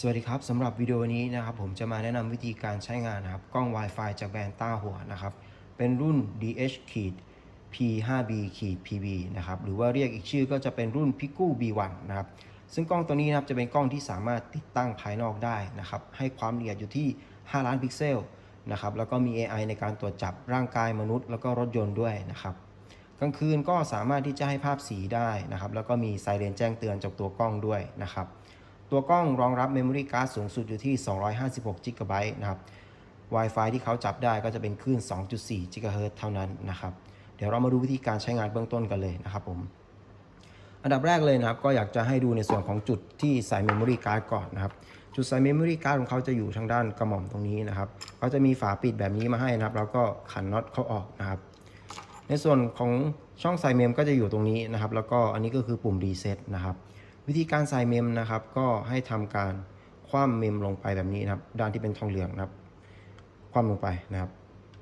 สวัสดีครับสำหรับวิดีโอนี้นะครับผมจะมาแนะนำวิธีการใช้งานนะครับกล้อง Wi-Fi จากแบรนด์ต้าหัวนะครับเป็นรุ่น DH ขีด P5B ขีด PB นะครับหรือว่าเรียกอีกชื่อก็จะเป็นรุ่น p i c o B1 นะครับซึ่งกล้องตัวนี้นะครับจะเป็นกล้องที่สามารถติดตั้งภายนอกได้นะครับให้ความละเอียดอยู่ที่ 5 ล้านพิกเซลนะครับแล้วก็มี AI ในการตรวจจับร่างกายมนุษย์ แล้วก็รถยนต์ด้วยนะครับกลางคืนก็สามารถที่จะให้ภาพสีได้นะครับแล้วก็มีไซเรนแจ้งเตือนจากตัวกล้องด้วยนะครับ ตัวกล้องรองรับ Memory Card สูงสุดอยู่ที่ 256 g b นะครับ Wi-Fi ที่เขาจับได้ก็จะเป็นคลื่น 2.4 GHz เท่านั้นนะครับ เดี๋ยวเรามาดูวิธีการใช้งานเบื้องต้นกันเลยนะครับผม อันดับแรกเลยนะครับ ก็อยากจะให้ดูในส่วนของจุดที่ใส่ Memory Card ก่อนนะครับ จุดใส่ Memory Card ของเขาจะอยู่ทางด้านกระหม่อมตรงนี้นะครับเขาจะมีฝาปิดแบบนี้มาให้นะครับ แล้วก็ขันน็อตเขาออกนะครับ ในส่วนของช่องใส่เมมก็จะอยู่ตรงนี้นะครับ แล้วก็อันนี้ก็คือปุ่มรีเซ็ตนะครับ วิธีการใส่เมมนะครับ ก็ให้ทำการคว่ำเมมลงไปแบบนี้นะครับ ด้านที่เป็นทองเหลืองนะครับ คว่ำลงไปนะครับ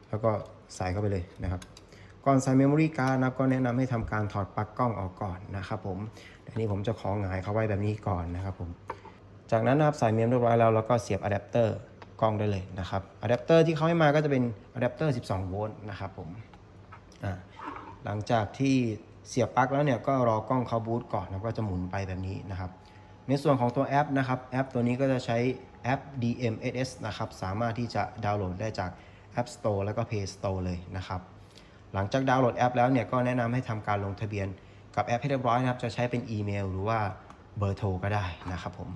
แล้วก็ใส่เข้าไปเลยนะครับ ก่อนใส่เมมโมรี่การ์ดนะครับก็แนะนำให้ทำการถอดปลั๊กกล้องออกก่อนนะครับผมอันนี้ผมจะของหงายเข้าไว้แบบนี้ก่อนนะครับผมจากนั้นนะครับใส่เมมเรียบร้อยแล้วแล้วก็เสียบอะแดปเตอร์กล้องได้เลยนะครับอะแดปเตอร์ที่เขาให้มาก็จะเป็นอะแดปเตอร์ 12 โวลต์นะครับผมอ่าหลังจากที่ เสียบปลั๊กแล้วเนี่ยก็รอกล้องเขาบูตก่อนแล้วก็จะหมุนไปแบบนี้นะครับ ในส่วนของตัวแอปนะครับแอปตัวนี้ก็จะใช้แอป DMSS นะครับสามารถที่จะดาวน์โหลดได้จาก App Store แล้วก็ Play Store เลยนะครับ หลังจากดาวน์โหลดแอปแล้วเนี่ยก็แนะนำให้ทำการลงทะเบียนกับแอปให้เรียบร้อยนะครับ จะใช้เป็นอีเมลหรือว่าเบอร์โทรก็ได้นะครับผม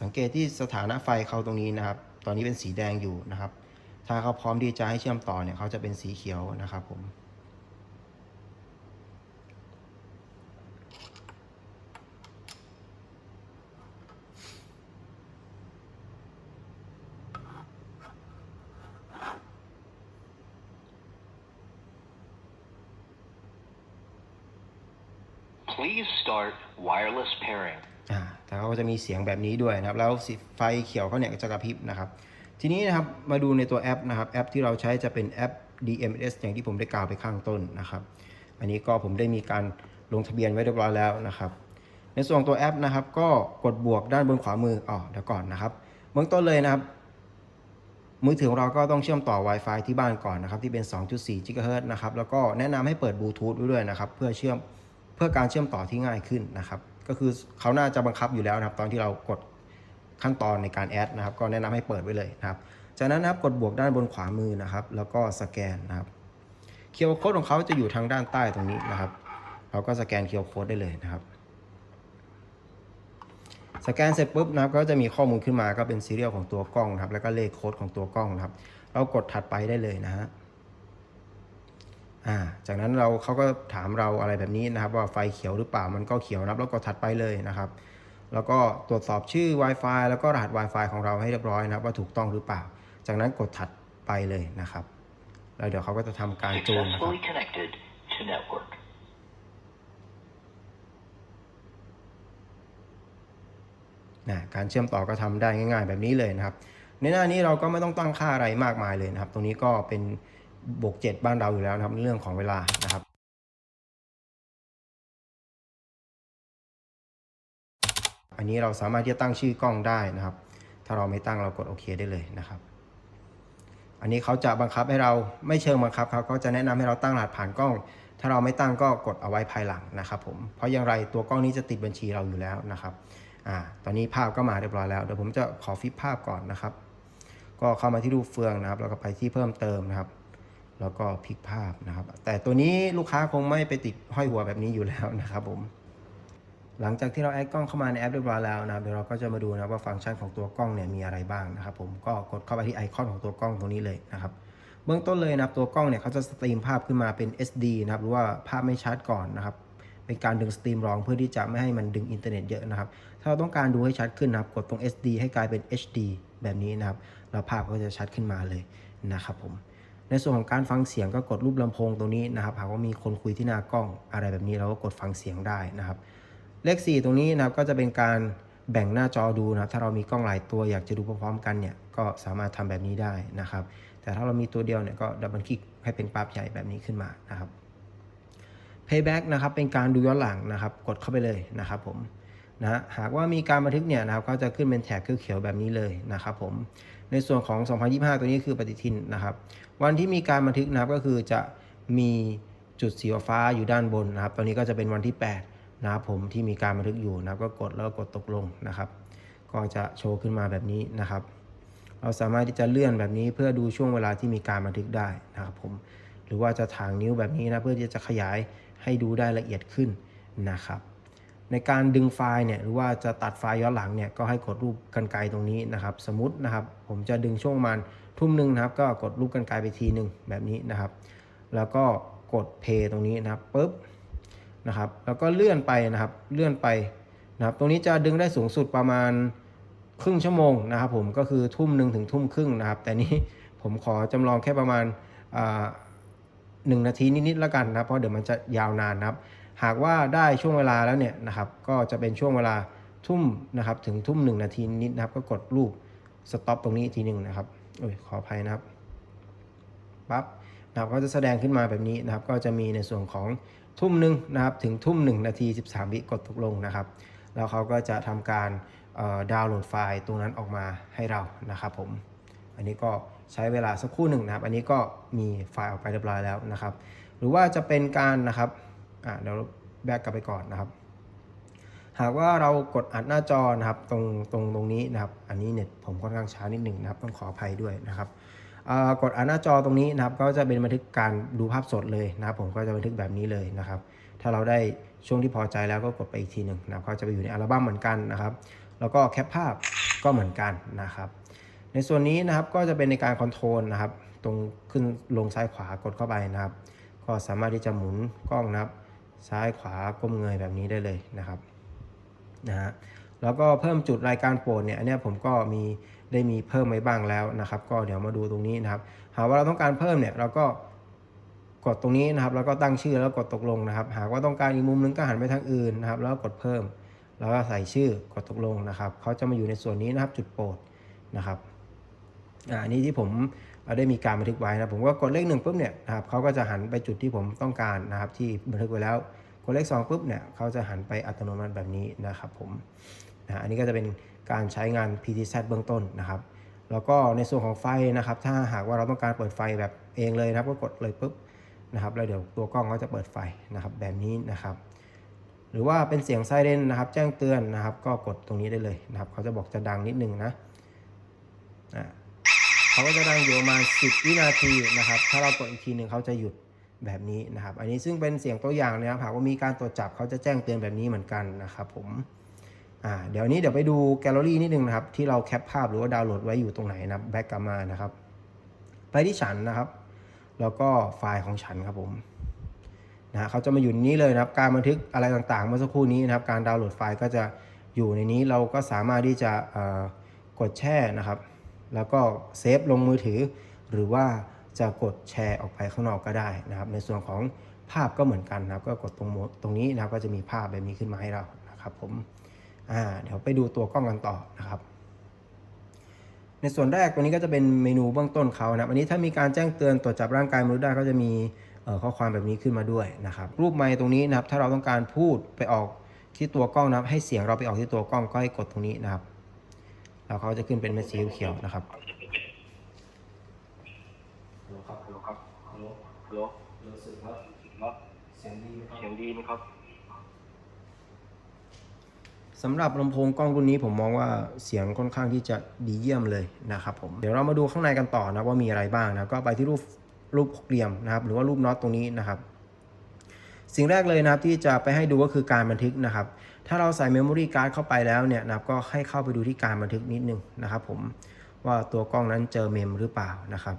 สังเกตที่สถานะไฟเขาตรงนี้นะครับ ตอนนี้เป็นสีแดงอยู่นะครับ ถ้าเขาพร้อมที่จะให้เชื่อมต่อเนี่ยเขาจะเป็นสีเขียวนะครับผม Please start wireless pairing. อ่าแต่เขาก็จะมีเสียงแบบนี้ด้วยนะครับ แล้วสีไฟเขียวเขาเนี่ยก็จะกระพริบนะครับ ทีนี้นะครับมาดูในตัวแอปนะครับแอปที่เราใช้จะเป็นแอป DMS อย่างที่ผมได้กล่าวไปข้างต้นนะครับ อันนี้ก็ผมได้มีการลงทะเบียนไว้เรียบร้อยแล้วนะครับ ในส่วนตัวแอปนะครับ ก็กดบวกด้านบนขวามืออ๋อเดี๋ยวก่อนนะครับเบื้องต้นเลยนะครับ มือถือของเราก็ต้องเชื่อมต่อ Wi-Fi ที่บ้านก่อนนะครับ ที่เป็น 2.4 GHz นะครับแล้วก็แนะนำให้เปิดบลูทูธไว้ด้วยนะครับ เพื่อเชื่อมเพื่อการเชื่อมต่อที่ง่ายขึ้นนะครับ ก็คือเขาน่าจะบังคับอยู่แล้วนะครับ ตอนที่เรากด ขั้นตอนในการแอดนะครับ ก็แนะนำให้เปิดไว้เลยนะครับ จากนั้นนะครับกดบวกด้านบนขวามือนะครับ แล้วก็สแกนนะครับเคียร์โค้ดของเขาจะอยู่ทางด้านใต้ตรงนี้นะครับ เราก็สแกนเคียร์โค้ดได้เลยนะครับสแกนเสร็จปุ๊บนะครับก็จะมีข้อมูลขึ้นมาก็เป็นซีเรียลของตัวกล้องนะครับแล้วก็เลขโค้ดของตัวกล้องนะครับ เรากดถัดไปได้เลยนะฮะอ่าจากนั้นเราเขาก็ถามเราอะไรแบบนี้นะครับ ว่าไฟเขียวหรือเปล่ามันก็เขียวนะครับแล้วกดถัดไปเลยนะครับ แล้วก็ตรวจสอบชื่อ Wi-Fi แล้วก็รหัส Wi-Fi ของเราให้เรียบร้อยนะครับว่าถูกต้องหรือเปล่า จากนั้นกดถัดไปเลยนะครับ แล้วเดี๋ยวเขาก็จะทำการจูนนะครับ Successfully connected to network. นะการเชื่อมต่อก็ทำได้ง่ายๆ แบบนี้เลยนะครับ ในหน้านี้เราก็ไม่ต้องตั้งค่าอะไรมากมายเลยนะครับ ตรงนี้ก็เป็นบวกเจ็ดบ้านเราอยู่แล้วนะครับในเรื่องของเวลานะครับ อันนี้เราสามารถที่จะตั้งชื่อกล้องได้นะครับ ถ้าเราไม่ตั้งเรากดโอเคได้เลยนะครับ อันนี้เขาจะบังคับให้เราไม่เชิงบังคับเขาก็จะแนะนำให้เราตั้งรหัสผ่านกล้อง ถ้าเราไม่ตั้งก็กดเอาไว้ภายหลังนะครับ ผม เพราะอย่างไรตัวกล้องนี้จะติดบัญชีเราอยู่แล้วนะครับอ่าตอนนี้ภาพก็มาเรียบร้อยแล้ว เดี๋ยวผมจะขอฟิปภาพก่อนนะครับ ก็เข้ามาที่รูปเฟืองนะครับ แล้วก็ไปที่เพิ่มเติมนะครับ แล้วก็พลิกภาพนะครับ แต่ตัวนี้ลูกค้าคงไม่ไปติดห้อยหัวแบบนี้อยู่แล้วนะครับผม หลังจากที่เราแอดกล้องเข้ามาในแอปเรียบร้อยแล้วนะครับเดี๋ยวเราก็จะมาดูนะว่าฟังก์ชันของตัวกล้องเนี่ยมีอะไรบ้างนะครับผมก็กดเข้าไปที่ไอคอนของตัวกล้องตรงนี้เลยนะครับเบื้องต้นเลยนะครับตัวกล้องเนี่ยเขาจะสตรีมภาพขึ้นมาเป็น SD นะครับหรือว่าภาพไม่ชัดก่อนนะครับเป็นการดึงสตรีมรองเพื่อที่จะไม่ให้มันดึงอินเทอร์เน็ตเยอะนะครับถ้าเราต้องการดูให้ชัดขึ้นนะครับกดตรง SD ให้กลายเป็น HD แบบนี้นะครับแล้วภาพก็จะชัดขึ้นมาเลยนะครับผมในส่วนของการฟังเสียงก็กดรูปลำโพงตรงนี้นะครับหากว่ามีคนคุยที่หน้ากล้องอะไรแบบนี้เราก็กดฟังเสียงได้นะครับ เลข 4 ตรงนี้นะครับก็จะเป็นการแบ่งหน้าจอดูนะครับถ้าเรามีกล้องหลายตัวอยากจะดูพร้อมๆกันเนี่ยก็สามารถทำแบบนี้ได้นะครับ แต่ถ้าเรามีตัวเดียวเนี่ยก็ดับเบิลคลิกให้เป็นภาพใหญ่แบบนี้ขึ้นมานะครับ Payback นะครับเป็นการดูย้อนหลังนะครับกดเข้าไปเลยนะครับผมนะหากว่ามีการบันทึกเนี่ยนะครับก็จะขึ้นเป็นแถบเขียวๆแบบนี้เลยนะครับผมในส่วนของ 2025 ตัวนี้คือปฏิทินนะครับ วันที่มีการบันทึกนะครับก็คือจะมีจุดสีฟ้าอยู่ด้านบนนะครับตอนนี้ก็จะเป็นวันที่ 8 นะครับผมที่มีการบันทึกอยู่นะครับก็กดแล้วก็กดตกลงนะครับ ก็จะโชว์ขึ้นมาแบบนี้นะครับ เราสามารถที่จะเลื่อนแบบนี้เพื่อดูช่วงเวลาที่มีการบันทึกได้นะครับผมหรือว่าจะถางนิ้วแบบนี้นะเพื่อที่จะขยายให้ดูได้ละเอียดขึ้นนะครับ ในการดึงไฟล์เนี่ยหรือว่าจะตัดไฟล์ย้อนหลังเนี่ยก็ให้กดรูปกันไกรตรงนี้นะครับ สมมตินะครับ ผมจะดึงช่วงมันทุ่มหนึ่งนะครับ ก็กดรูปกันไกรไปทีหนึ่งแบบนี้นะครับ แล้วก็กดเพย์ตรงนี้นะครับปุ๊บ นะครับ แล้วก็เลื่อนไปนะครับ เลื่อนไปนะครับ ตรงนี้จะดึงได้สูงสุดประมาณครึ่งชั่วโมงนะครับ ผมก็คือทุ่มหนึ่งถึงทุ่มครึ่งนะครับ แต่นี้ผมขอจำลองแค่ประมาณหนึ่งนาทีนิดๆแล้วกันนะครับเพราะเดี๋ยวมันจะยาวนานนะครับ หากว่าได้ช่วงเวลาแล้วเนี่ยนะครับ ก็จะเป็นช่วงเวลาทุ่มนะครับ ถึงทุ่มหนึ่งนาทีนิดนะครับ ก็กดรูปสต็อปตรงนี้อีกทีหนึ่งนะครับโอ้ยขออภัยนะครับปั๊บ นะครับก็จะแสดงขึ้นมาแบบนี้นะครับ ก็จะมีในส่วนของทุ่มหนึ่งนะครับถึงทุ่มหนึ่งนาที 13 วิกดตกลงนะครับ แล้วเขาก็จะทำการดาวน์โหลดไฟล์ตรงนั้นออกมาให้เรานะครับผมอันนี้ก็ใช้เวลาสักครู่หนึ่งนะครับ อันนี้ก็มีไฟล์ออกไปเรียบร้อยแล้วนะครับ หรือว่าจะเป็นการนะครับอ่าเดี๋ยวแบกกลับไปก่อนนะครับ หากว่าเรากดอัดหน้าจอนะครับตรงตรงตรงนี้นะครับ อันนี้เน็ตผมค่อนข้างช้านิดหนึ่งนะครับ ต้องขออภัยด้วยนะครับ กดอัดหน้าจอตรงนี้นะครับก็จะเป็นบันทึกการดูภาพสดเลยนะครับผมก็จะบันทึกแบบนี้เลยนะครับ ถ้าเราได้ช่วงที่พอใจแล้วก็กดไปอีกทีหนึ่งนะครับก็จะไปอยู่ในอัลบั้มเหมือนกันนะครับ แล้วก็แคปภาพก็เหมือนกันนะครับ ในส่วนนี้นะครับก็จะเป็นในการคอนโทรลนะครับ ตรงขึ้นลงซ้ายขวากดเข้าไปนะครับ ก็สามารถที่จะหมุนกล้องนะครับ ซ้ายขวาก้มเงยแบบนี้ได้เลยนะครับนะฮะ แล้วก็เพิ่มจุดรายการโปรดเนี่ยอันนี้ผมก็มีได้มีเพิ่มไว้บ้างแล้วนะครับ ก็เดี๋ยวมาดูตรงนี้นะครับ หากว่าเราต้องการเพิ่มเนี่ยเราก็กดตรงนี้นะครับแล้วก็ตั้งชื่อแล้วกดตกลงนะครับ หากว่าต้องการอีกมุมนึงก็หันไปทางอื่นนะครับ แล้วกดเพิ่ม แล้วก็ใส่ชื่อกดตกลงนะครับเขาจะมาอยู่ในส่วนนี้นะครับจุดโปรดนะครับอ่าอันนี้ที่ผมได้มีการบันทึกไว้นะผมก็กดเลขหนึ่งปุ๊บเนี่ยนะครับเขาก็จะหันไปจุดที่ผมต้องการนะครับ ที่บันทึกไว้แล้วกดเลขสองปุ๊บเนี่ยเขาจะหันไปอัตโนมัติแบบนี้นะครับผม นะอันนี้ก็จะเป็นการใช้งาน PTZ เบื้องต้นนะครับ แล้วก็ในส่วนของไฟนะครับ ถ้าหากว่าเราต้องการเปิดไฟแบบเองเลยนะครับ ก็กดเลยปุ๊บนะครับแล้วเดี๋ยวตัวกล้องก็จะเปิดไฟนะครับแบบนี้นะครับ หรือว่าเป็นเสียงไซเรนนะครับ แจ้งเตือนนะครับ ก็กดตรงนี้ได้เลยนะครับ เขาจะบอกจะดังนิดนึงนะอ่าเขาก็จะดังอยู่ประมาณ 10 วินาทีนะครับ ถ้าเรากดอีกทีหนึ่งเขาจะหยุดแบบนี้นะครับ อันนี้ซึ่งเป็นเสียงตัวอย่างนะครับหากว่ามีการตรวจจับเขาจะแจ้งเตือนแบบนี้เหมือนกันนะครับผม อ่าเดี๋ยวนี้เดี๋ยวไปดูแกลเลอรี่นิดนึงนะครับ ที่เราแคปภาพหรือว่าดาวน์โหลดไว้อยู่ตรงไหนนะแบ็กกลับมานะครับ ไปที่ฉันนะครับ แล้วก็ไฟล์ของฉันครับผมนะฮะเขาจะมาอยู่นี้เลยนะครับ การบันทึกอะไรต่างๆ เมื่อสักครู่นี้นะครับ การดาวน์โหลดไฟล์ก็จะอยู่ในนี้เราก็สามารถที่จะกดแช่นะครับ แล้วก็เซฟลงมือถือ หรือว่าจะกดแชร์ออกไปข้างนอกก็ได้นะครับ ในส่วนของภาพก็เหมือนกันนะครับ ก็กดตรงตรงนี้นะครับ ก็จะมีภาพแบบนี้ขึ้นมาให้เรานะครับผม อ่าเดี๋ยวไปดูตัวกล้องกันต่อนะครับ ในส่วนแรกตัวนี้ก็จะเป็นเมนูเบื้องต้นเขานะครับอันนี้ถ้ามีการแจ้งเตือนตรวจจับร่างกายมนุษย์ได้ก็จะมีเอ่อข้อความแบบนี้ขึ้นมาด้วยนะครับ รูปไมค์ตรงนี้นะครับ ถ้าเราต้องการพูดไปออกที่ตัวกล้องนะครับ ให้เสียงเราไปออกที่ตัวกล้องก็ให้กดตรงนี้นะครับ แล้วเขาจะขึ้นเป็นเม็ดสีเขียวๆนะครับฮัลโหลครับฮัลโหลครับฮัลโหลฮัลโหลรู้สึกว่าครับเสียงดีไหมครับเสียงดีไหมครับ สำหรับลำโพงกล้องรุ่นนี้ผมมองว่าเสียงค่อนข้างที่จะดีเยี่ยมเลยนะครับผมเดี๋ยวเรามาดูข้างในกันต่อนะว่ามีอะไรบ้างนะก็ไปที่รูปรูปหกเหลี่ยมนะครับหรือว่ารูปน็อตตรงนี้นะครับ สิ่งแรกเลยนะครับที่จะไปให้ดูก็คือการบันทึกนะครับ ถ้าเราใส่เมมโมรี่การ์ดเข้าไปแล้วเนี่ยนะครับก็ให้เข้าไปดูที่การบันทึกนิดนึงนะครับผมว่าตัวกล้องนั้นเจอเมมหรือเปล่านะครับ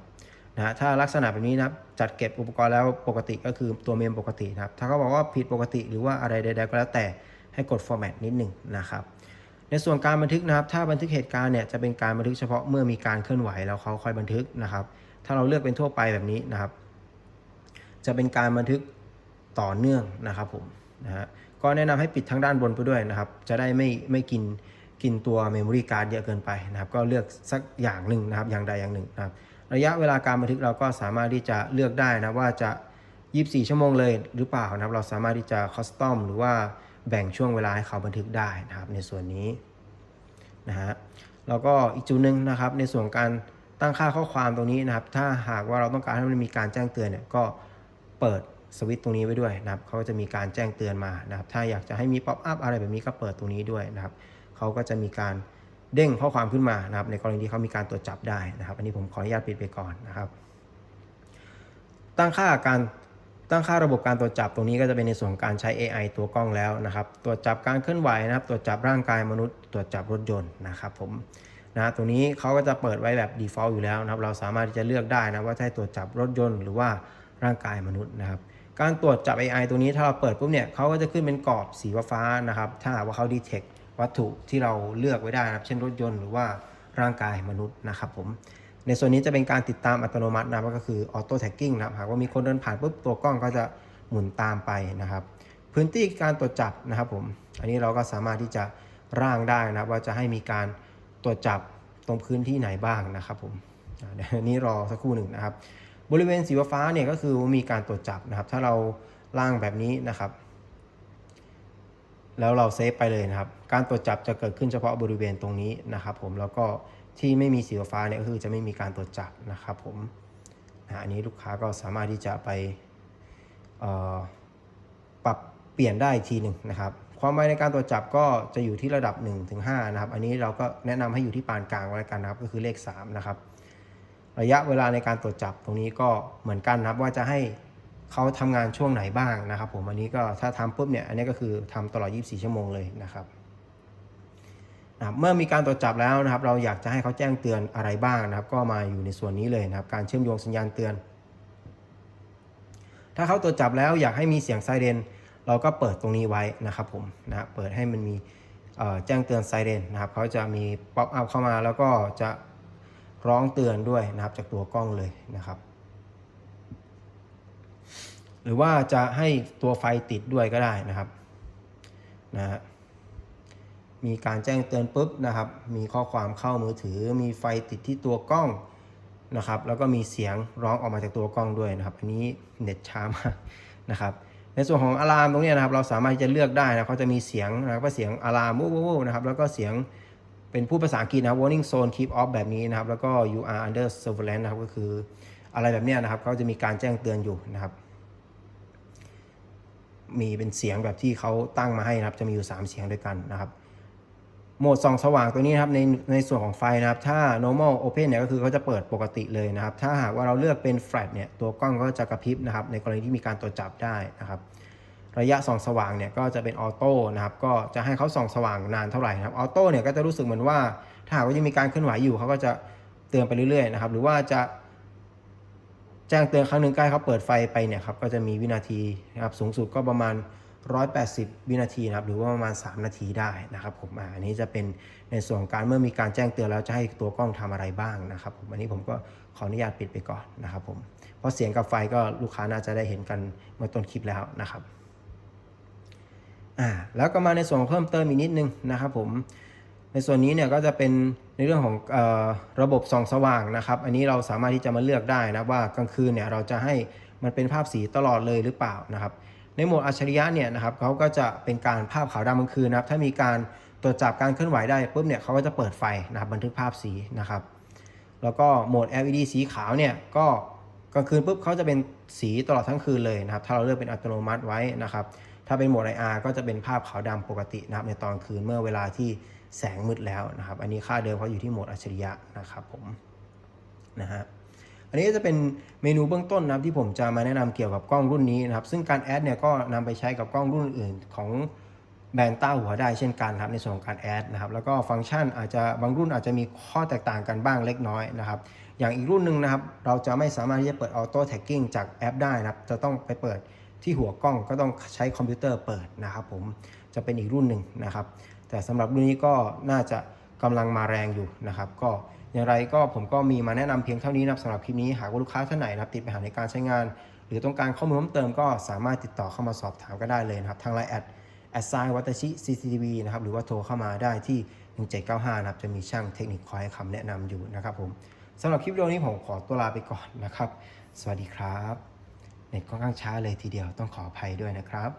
นะฮะถ้าลักษณะแบบนี้นะครับจัดเก็บอุปกรณ์แล้วปกติก็คือตัวเมมปกตินะครับ ถ้าเขาบอกว่าผิดปกติหรือว่าอะไรใดๆก็แล้วแต่ ให้กด format นิดหนึ่งนะครับในส่วนการบันทึกนะครับ ถ้าบันทึกเหตุการณ์เนี่ยจะเป็นการบันทึกเฉพาะเมื่อมีการเคลื่อนไหวแล้วเขาค่อยบันทึกนะครับ ถ้าเราเลือกเป็นทั่วไปแบบนี้นะครับ จะเป็นการบันทึกต่อเนื่องนะครับผมนะฮะก็แนะนำให้ปิดทั้งด้านบนไปด้วยนะครับ จะได้ไม่ไม่กินกินตัวเมมโมรี่การ์ดเยอะเกินไปนะครับ ก็เลือกสักอย่างหนึ่งนะครับ อย่างใดอย่างหนึ่งนะครับ ระยะเวลาการบันทึกเราก็สามารถที่จะเลือกได้นะว่าจะ 24 ชั่วโมงเลยหรือเปล่านะครับ เราสามารถที่จะคัสตอมหรือว่า แบ่งช่วงเวลาให้เขาบันทึกได้นะครับ ในส่วนนี้นะฮะแล้วก็อีกจุดหนึ่งนะครับ ในส่วนการตั้งค่าข้อความตรงนี้นะครับ ถ้าหากว่าเราต้องการให้มันมีการแจ้งเตือนเนี่ยก็เปิดสวิตช์ตรงนี้ไว้ด้วยนะครับเขาก็จะมีการแจ้งเตือนมานะครับ ถ้าอยากจะให้มีป๊อปอัพอะไรแบบนี้ก็เปิดตรงนี้ด้วยนะครับเขาก็จะมีการเด้งข้อความขึ้นมานะครับ ในกรณีที่เขามีการตรวจจับได้นะครับ อันนี้ผมขออนุญาตปิดไปก่อนนะครับ ตั้งค่าการ ตั้งค่าระบบการตรวจจับตรงนี้ก็จะเป็นในส่วนการใช้ AI ตัวกล้องแล้วนะครับ ตรวจจับการเคลื่อนไหวนะครับ ตรวจจับร่างกายมนุษย์ ตรวจจับรถยนต์นะครับผมนะตรงนี้เขาก็จะเปิดไว้แบบ default อยู่แล้วนะครับ เราสามารถที่จะเลือกได้นะว่าจะให้ตรวจจับรถยนต์หรือว่าร่างกายมนุษย์นะครับ การตรวจจับ AI ตัวนี้ถ้าเราเปิดปุ๊บเนี่ยเขาก็จะขึ้นเป็นกรอบสีฟ้านะครับ ถ้าหากว่าเขา detect วัตถุที่เราเลือกไว้ได้นะครับ เช่นรถยนต์หรือว่าร่างกายมนุษย์นะครับผม ในส่วนนี้จะเป็นการติดตามอัตโนมัตินะครับก็คือ auto tagging นะครับหากว่ามีคนเดินผ่านปุ๊บตัวกล้องก็จะหมุนตามไปนะครับ พื้นที่การตรวจจับนะครับผมอันนี้เราก็สามารถที่จะร่างได้นะครับ ว่าจะให้มีการตรวจจับตรงพื้นที่ไหนบ้างนะครับผมเดี๋ยวนี้รอสักครู่หนึ่งนะครับ บริเวณสีฟ้าเนี่ยก็คือมีการตรวจจับนะครับ ถ้าเราร่างแบบนี้นะครับ แล้วเราเซฟไปเลยนะครับ การตรวจจับจะเกิดขึ้นเฉพาะบริเวณตรงนี้นะครับ ผมแล้วก็ ที่ไม่มีสีฟ้าเนี่ยก็คือจะไม่มีการตรวจจับนะครับผมนะอันนี้ลูกค้าก็สามารถที่จะไปปรับเปลี่ยนได้ทีหนึ่งนะครับ ความไวในการตรวจจับก็จะอยู่ที่ระดับ 1-5 นะครับ อันนี้เราก็แนะนำให้อยู่ที่ปานกลางไว้แล้วกันนะครับ ก็คือเลข 3 นะครับ ระยะเวลาในการตรวจจับตรงนี้ก็เหมือนกันนะครับว่าจะให้เขาทำงานช่วงไหนบ้างนะครับ ผมอันนี้ก็ถ้าทำปุ๊บเนี่ยอันนี้ก็คือทำตลอด 24 ชั่วโมงเลยนะครับ นะครับเมื่อมีการตรวจจับแล้วนะครับ เราอยากจะให้เขาแจ้งเตือนอะไรบ้างนะครับ ก็มาอยู่ในส่วนนี้เลยนะครับ การเชื่อมโยงสัญญาณเตือน ถ้าเขาตรวจจับแล้วอยากให้มีเสียงไซเรนเราก็เปิดตรงนี้ไว้นะครับผมนะเปิดให้มันมีแจ้งเตือนไซเรนนะครับเขาจะมีป๊อปอัพเข้ามาแล้วก็จะร้องเตือนด้วยนะครับจากตัวกล้องเลยนะครับ หรือว่าจะให้ตัวไฟติดด้วยก็ได้นะครับนะฮะ มีการแจ้งเตือนปุ๊บนะครับ มีข้อความเข้ามือถือ มีไฟติดที่ตัวกล้องนะครับ แล้วก็มีเสียงร้องออกมาจากตัวกล้องด้วยนะครับ อันนี้เน็ตช้ามากนะครับ ในส่วนของอะลามตรงนี้นะครับ เราสามารถที่จะเลือกได้นะเขาจะมีเสียงนะครับว่าเสียงอะลามวู้วู้วู้นะครับ แล้วก็เสียงเป็นผู้ภาษาอังกฤษนะครับ warning zone keep off แบบนี้นะครับ แล้วก็ you are under surveillance นะครับ ก็คืออะไรแบบนี้นะครับเขาจะมีการแจ้งเตือนอยู่นะครับ มีเป็นเสียงแบบที่เขาตั้งมาให้นะครับ จะมีอยู่ 3 เสียงด้วยกันนะครับ โหมดส่องสว่างตัวนี้นะครับในในส่วนของไฟนะครับ ถ้า normal open เนี่ยก็คือเขาจะเปิดปกติเลยนะครับ ถ้าหากว่าเราเลือกเป็น flat เนี่ยตัวกล้องก็จะกระพริบนะครับ ในกรณีที่มีการตรวจจับได้นะครับ ระยะส่องสว่างเนี่ยก็จะเป็นออโต้นะครับก็จะให้เขาส่องสว่างนานเท่าไหร่นะครับออโต้เนี่ยก็จะรู้สึกเหมือนว่า ถ้าหากว่ายังมีการเคลื่อนไหวอยู่เขาก็จะเตือนไปเรื่อยๆนะครับหรือว่าจะแจ้งเตือนครั้งหนึ่งใกล้เขาเปิดไฟไปเนี่ยครับก็จะมีวินาทีนะครับสูงสุดก็ประมาณ 180 วินาทีนะครับหรือว่าประมาณ 3 นาทีได้นะครับผมอันนี้จะเป็นในส่วนของการเมื่อมีการแจ้งเตือนแล้วจะให้ตัวกล้องทำอะไรบ้างนะครับผมอันนี้ผมก็ขออนุญาตปิดไปก่อนนะครับผมเพราะเสียงกับไฟก็ลูกค้าน่าจะได้เห็นกันเมื่อต้นคลิปแล้วนะครับอ่าแล้วก็มาในส่วนเพิ่มเติมอีกนิดนึงนะครับผมในส่วนนี้เนี่ยก็จะเป็นในเรื่องของออระบบส่องสว่างนะครับ อันนี้เราสามารถที่จะมาเลือกได้นะว่ากลางคืนเนี่ยเราจะให้มันเป็นภาพสีตลอดเลยหรือเปล่านะครับ ในโหมดอัจฉริยะเนี่ยนะครับเขาก็จะเป็นการภาพขาวดำกลางคืนนะครับถ้ามีการตรวจจับการเคลื่อนไหวได้ปุ๊บเนี่ยเขาก็จะเปิดไฟนะครับบันทึกภาพสีนะครับ แล้วก็โหมด LED สีขาวเนี่ยก็กลางคืนปุ๊บเขาจะเป็นสีตลอดทั้งคืนเลยนะครับถ้าเราเลือกเป็นอัตโนมัติไว้นะครับถ้าเป็นโหมด IR ก็จะเป็นภาพขาวดำปกตินะครับในตอนคืนเมื่อเวลาที่แสงมืดแล้วนะครับ อันนี้ค่าเดิมเขาอยู่ที่โหมดอัจฉริยะนะครับผมนะฮะ อันนี้จะเป็นเมนูเบื้องต้นนะครับที่ผมจะมาแนะนำเกี่ยวกับกล้องรุ่นนี้นะครับ ซึ่งการแอดเนี่ยก็นำไปใช้กับกล้องรุ่นอื่นของแบรนด์ต้าหัวได้เช่นกันครับในส่วนของการแอดนะครับแล้วก็ฟังก์ชันอาจจะบางรุ่นอาจจะมีข้อแตกต่างกันบ้างเล็กน้อยนะครับ อย่างอีกรุ่นหนึ่งนะครับ เราจะไม่สามารถที่จะเปิดออโต้แท็กกิ้งจากแอปได้นะครับ จะต้องไปเปิดที่หัวกล้องก็ต้องใช้คอมพิวเตอร์เปิดนะครับผมจะเป็นอีกรุ่นหนึ่งนะครับ แต่สำหรับรุ่นนี้ก็น่าจะกำลังมาแรงอยู่นะครับ ก็ อย่างไรก็ผมก็มีมาแนะนำเพียงเท่านี้นะครับสำหรับคลิปนี้หากว่าลูกค้าท่านไหนนะครับติดปัญหาในการใช้งาน หรือต้องการข้อมูลเพิ่มเติมก็สามารถติดต่อเข้ามาสอบถามก็ได้เลยนะครับทางไลน์แอดแอดไซวัตชิ CCTV นะครับหรือว่าโทรเข้ามาได้ที่ 1795นะครับจะมีช่างเทคนิคคอยให้คำแนะนำอยู่นะครับผมสำหรับคลิปวิดีโอนี้ผมขอตัวลาไปก่อนนะครับ สวัสดีครับเน็ตค่อนข้างช้าเลยทีเดียวต้องขออภัยด้วยนะครับ